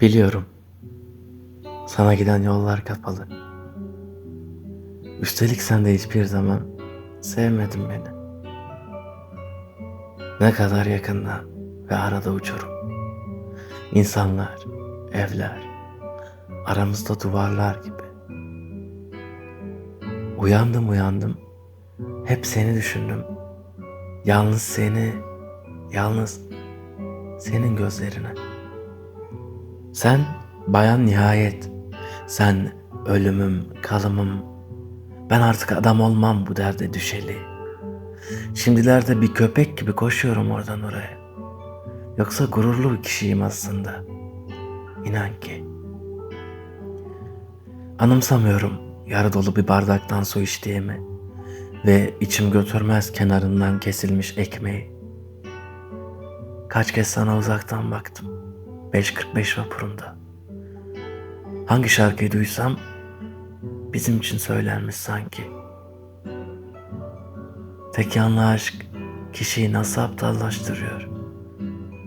Biliyorum. Sana giden yollar kapalı. Üstelik sen de hiçbir zaman sevmedin beni. Ne kadar yakından ve arada uçurum. İnsanlar, evler, aramızda duvarlar gibi. Uyandım uyandım. Hep seni düşündüm. Yalnız seni, yalnız senin gözlerine. Sen bayan nihayet. Sen ölümüm, kalımım. Ben artık adam olmam bu derde düşeli. Şimdilerde bir köpek gibi koşuyorum oradan oraya. Yoksa gururlu bir kişiyim aslında. İnan ki. Anımsamıyorum yarı dolu bir bardaktan su içtiğimi ve içim götürmez kenarından kesilmiş ekmeği. Kaç kez sana uzaktan baktım. 5.45 vapurunda. Hangi şarkıyı duysam bizim için söylenmiş sanki. Tek yanlı aşk kişiyi nasıl aptallaştırıyor?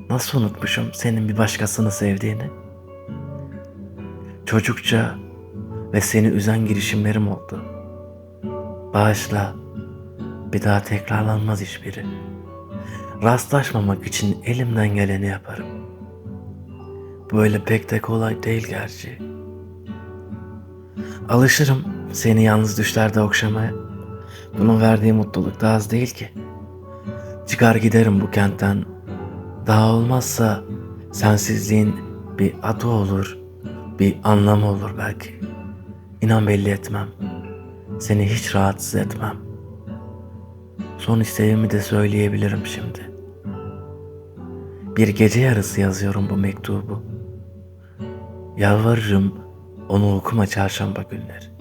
Nasıl unutmuşum senin bir başkasını sevdiğini? Çocukça ve seni üzen girişimlerim oldu. Bağışla, bir daha tekrarlanmaz hiçbiri. Rastlaşmamak için elimden geleni yaparım. Böyle pek de kolay değil gerçi. Alışırım seni yalnız düşlerde okşamaya. Bunun verdiği mutluluk da az değil ki. Çıkar giderim bu kentten. Daha olmazsa sensizliğin bir adı olur, bir anlamı olur belki. İnan belli etmem. Seni hiç rahatsız etmem. Son isteğimi de söyleyebilirim şimdi. Bir gece yarısı yazıyorum bu mektubu. Yalvarırım onu okuma çarşamba günleri.